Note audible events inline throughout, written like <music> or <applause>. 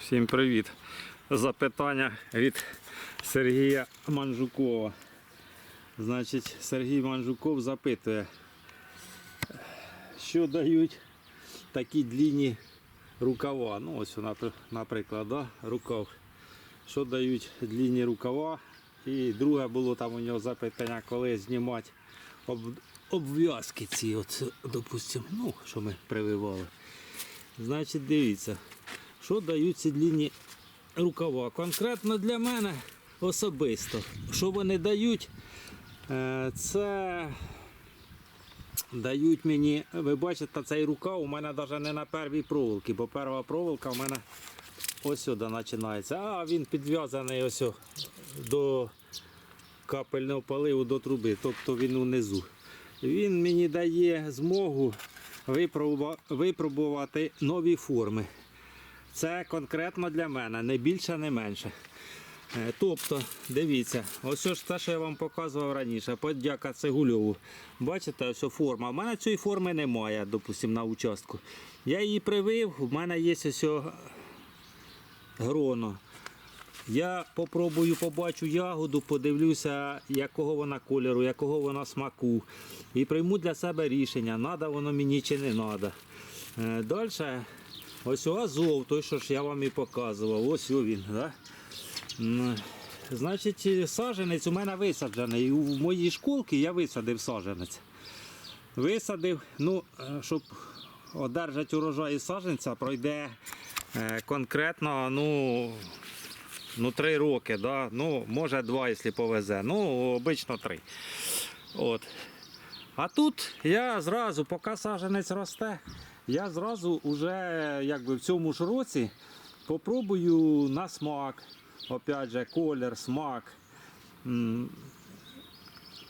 Всім привіт. Запитання від Сергія Манжукова. Значить, Сергій Манжуков запитує, що дають такі длінні рукава. Ну, ось, напр- наприклад, да, рукав. Що дають длінні рукава. І друге було там у нього запитання, коли знімати об, обв'язки ці, от, допустим, ну, що ми прививали. Значить, дивіться, що дають ці длінні рукава. Конкретно для мене особисто. Що вони дають, Е, це дають мені, ви бачите, цей рукав у мене навіть не на первій проволоці, бо перша проволока у мене ось сюди починається. А він підв'язаний ось до капельного поливу до труби, тобто він унизу. Він мені дає змогу випробувати нові форми. Це конкретно для мене, не більше, не менше. Е, Тобто, дивіться, ось ж те, що я вам показував раніше, подяка Цегульову. Бачите, ось форма. У мене цієї форми немає, допустимо, на участку. Я її привив, в мене є ось гроно. Я попробую, побачу ягоду, подивлюся, якого вона кольору, якого вона смаку. І прийму для себе рішення, треба воно мені чи не треба. Далі, ось о азов, той, що ж я вам і показував. Ось він. Да? Значить, саджанець у мене висаджений. У моїй школці я висадив саджанець. Висадив, ну, е, щоб одержати урожай із саджанця, пройде е, конкретно, ну, ну, три роки, да? ну, може два, якщо повезе. Ну, обично три. От. А тут я зразу, поки саджанець росте, я зразу вже якби в цьому ж році попробую на смак. Опять же, колір, смак.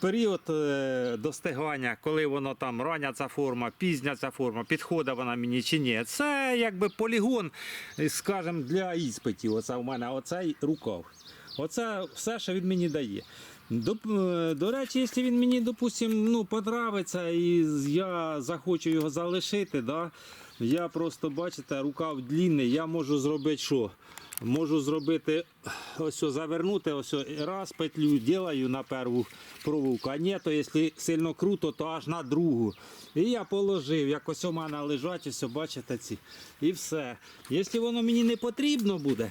Період е, достигання, коли воно там рання ця форма, пізня ця форма, підходить вона мені чи ні. Це якби полігон, е, скажімо, для іспитів. Оце у мене оцей рукав. Оце все, що він мені дає. До, е, до речі, якщо він мені, допустим, ну, подобається і я захочу його залишити, да, я просто, бачите, рукав длінний, я можу зробити що? Можу зробити ось завернути, ось раз петлю ділаю на перву проволоку, а ні, то якщо сильно круто, то аж на другу. І я положив, як ось у мене лежать, ось бачите ці. І все. Якщо воно мені не потрібно буде,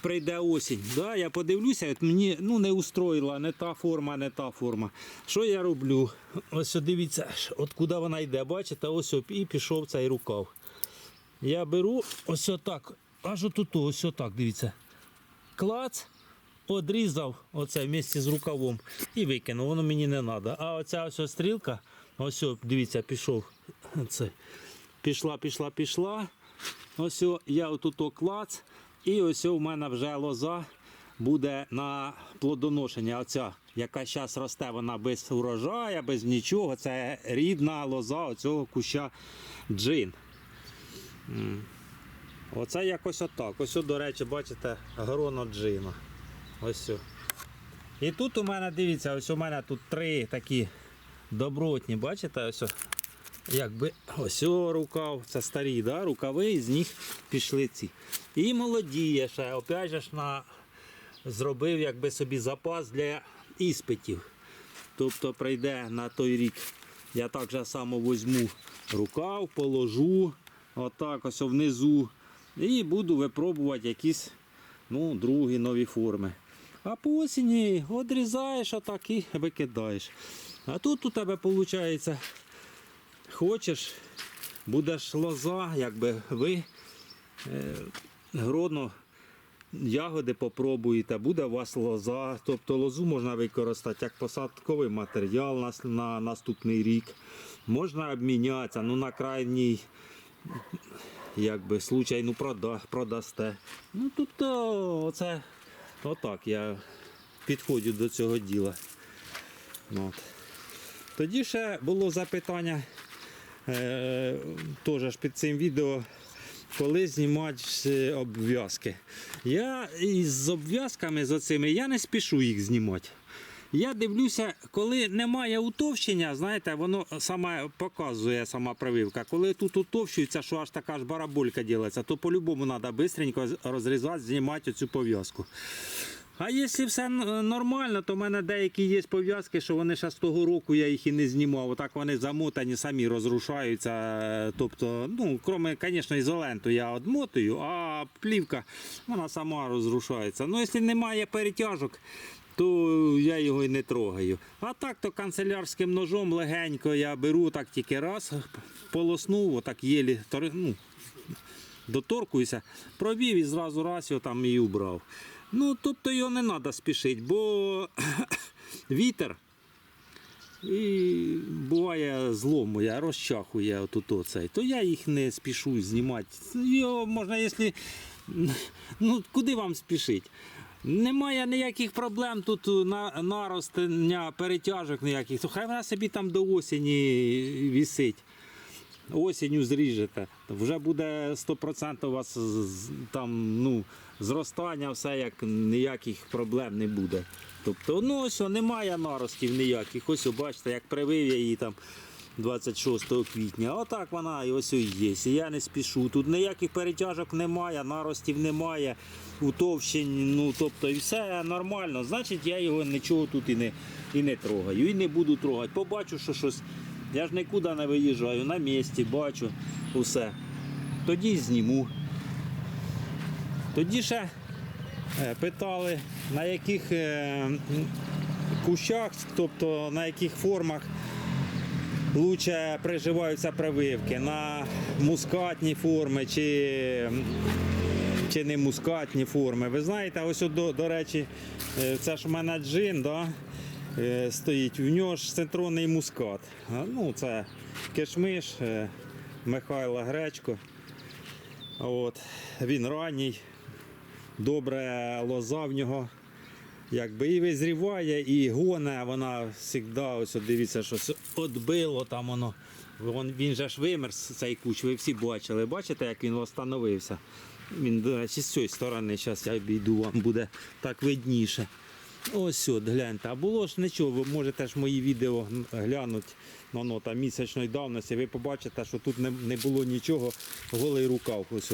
прийде осінь, да, я подивлюся, от мені ну, не устроїла не та форма, не та форма. Що я роблю? Ось дивіться, от куди вона йде, бачите, ось і пішов цей рукав. Я беру ось отак, аж отут, ось отак, дивіться. Клац, одрізав оце вместе з рукавом і викинув, воно мені не треба. А оця ось стрілка, ось дивіться, пішов. Це. Пішла, пішла, пішла. Ось я отут клац, і ось у мене вже лоза буде на плодоношення. Оця, яка зараз росте, вона без урожаю, без нічого. Це рідна лоза оцього куща джин. Оце якось отак. Ось, до речі, бачите, гроно джина. Ось. І тут у мене, дивіться, ось у мене тут три такі добротні, бачите, ось. Якби ось о, рукав, це старі да, рукави, і з них пішли ці. І молоді я ще, опять же ж на, зробив якби собі запас для іспитів. Тобто прийде на той рік, я так же само візьму рукав, положу, отак ось внизу. І буду випробувати якісь ну, другі нові форми. А по осені одрізаєш отак і викидаєш. А тут у тебе виходить, хочеш, будеш лоза, якби ви е, гроно ягоди попробуєте, буде у вас лоза. Тобто лозу можна використати як посадковий матеріал на, на наступний рік. Можна обмінятися, ну на крайній якби случай ну, прода, продасте. Ну тобто, оце отак я підходжу до цього діла. От. Тоді ще було запитання теж ж під цим відео, коли знімати е, обв'язки. Я із обв'язками з оцими я не спішу їх знімати. Я дивлюся, коли немає утовщення, знаєте, воно саме показує сама прививка. Коли тут утовщується, що аж така ж бараболька ділиться, то по-любому треба швидко розрізати, знімати цю пов'язку. А якщо все нормально, то в мене деякі є пов'язки, що вони ще з того року я їх і не знімав. Отак вони замотані, самі розрушаються. Е, Тобто, ну, крім, звісно, ізоленту я одмотую, а плівка вона сама розрушається. Ну, якщо немає перетяжок, то я його і не трогаю. А так то канцелярським ножом легенько я беру так тільки раз, полоснув, отак єлі ну, доторкуюся, провів і зразу раз його там і убрав. Ну, тобто його не треба спішити, бо <coughs> вітер і буває зломує, розчахує отут оцей. То я їх не спішу знімати. Його можна, якщо. <coughs> Ну, куди вам спішити? Немає ніяких проблем тут на наростення перетяжок ніяких. То хай вона собі там до осені вісить. Осінню зріжете. Вже буде 100% у вас там ну, зростання, все як ніяких проблем не буде. Тобто, ну ось немає наростів ніяких. Ось бачите, як привив я її там 26 квітня. Отак вона і ось о є. І я не спішу. Тут ніяких перетяжок немає, наростів немає, утовщень, ну тобто і все нормально. Значить, я його нічого тут і не, і не трогаю. І не буду трогати. Побачу, що щось. Я ж нікуди не виїжджаю, на місці, бачу усе. Тоді зніму. Тоді ще е, питали, на яких е, кущах, тобто на яких формах лучше приживаються прививки. На мускатні форми чи, чи не мускатні форми. Ви знаєте, ось до, до речі, е, це ж у мене джин, да? Е, стоїть. В нього ж центронний мускат. Ну, це кишмиш е, Михайла Гречко. От. Він ранній, добре лоза в нього. Якби і визріває, і гоне, вона завжди, ось дивіться, щось отбило там воно. Вон, він же ж вимерз цей куч, ви всі бачили. Бачите, як він встановився? Він, до речі, з цієї сторони, зараз я обійду, вам буде так видніше. Ось от, гляньте. А було ж нічого, ви можете ж мої відео глянути ну, ну, там, місячної давності, ви побачите, що тут не, не було нічого, голий рукав. Ось.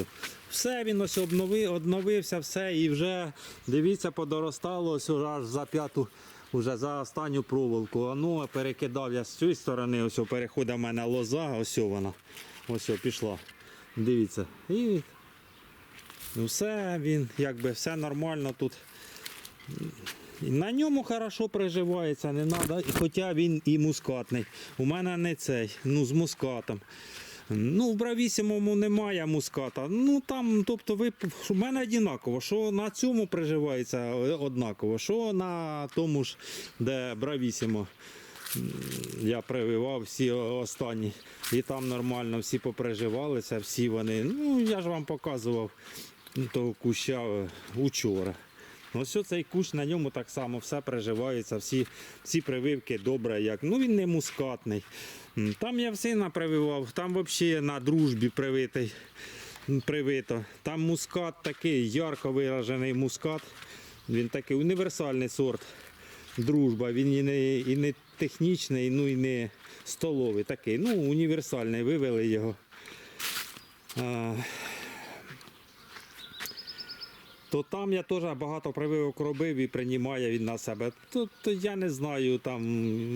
Все він ось обнови, обновився, все, і вже дивіться, подоростало ось аж за п'яту, вже за останню проволоку. А ну, перекидав я з цієї сторони, ось переходить в мене лоза, ось вона. Ось пішла. Дивіться. І ну, все, він, якби все нормально тут. На ньому хорошо приживається, не треба, хоча він і мускатний. У мене не цей, ну з мускатом. Ну, в бравісімому немає муската. Ну там, тобто, ви у мене однаково, що на цьому приживається е, однаково, що на тому ж, де бравісімо. Я прививав всі останні. І там нормально всі поприживалися, всі вони. Ну, я ж вам показував того куща е, учора. Ось цей кущ на ньому так само все приживається, всі, всі прививки добре. Як. Ну він не мускатний. Там я сина прививав, там взагалі на дружбі привитий, привито. Там мускат такий, ярко виражений мускат. Він такий універсальний сорт. Дружба. Він і не, і не технічний, ну і не столовий. Такий. Ну, універсальний, вивели його. А, то там я теж багато прививок робив і приймає він на себе. То я не знаю, там,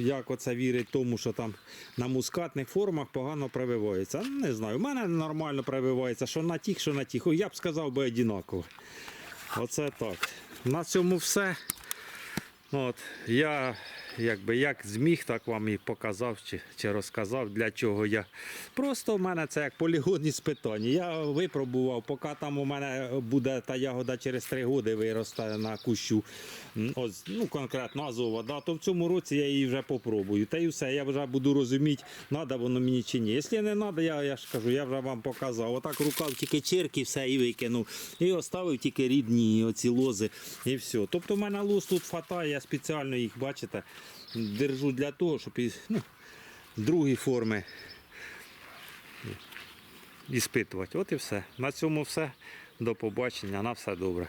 як оце вірить тому, що там на мускатних формах погано прививається. Не знаю. У мене нормально прививається, що на тих, що на тих. Я б сказав би однаково. Оце так. На цьому все. От, я якби як зміг, так вам і показав чи, чи розказав, для чого я. Просто в мене це як полігонні спитання. Я випробував, поки там у мене буде та ягода через три роки виросте на кущу. Ось, ну, конкретно азова, да, то в цьому році я її вже попробую. Та й все, я вже буду розуміти, треба воно мені чи ні. Якщо не треба, я, я ж кажу, я вже вам показав. Отак рукав тільки черки, все і викинув. І оставив тільки рідні оці лози і все. Тобто в мене лоз тут хватає, я спеціально їх, бачите, держу для того, щоб і, ну, другі форми іспитувати. От і все. На цьому все. До побачення. На все добре.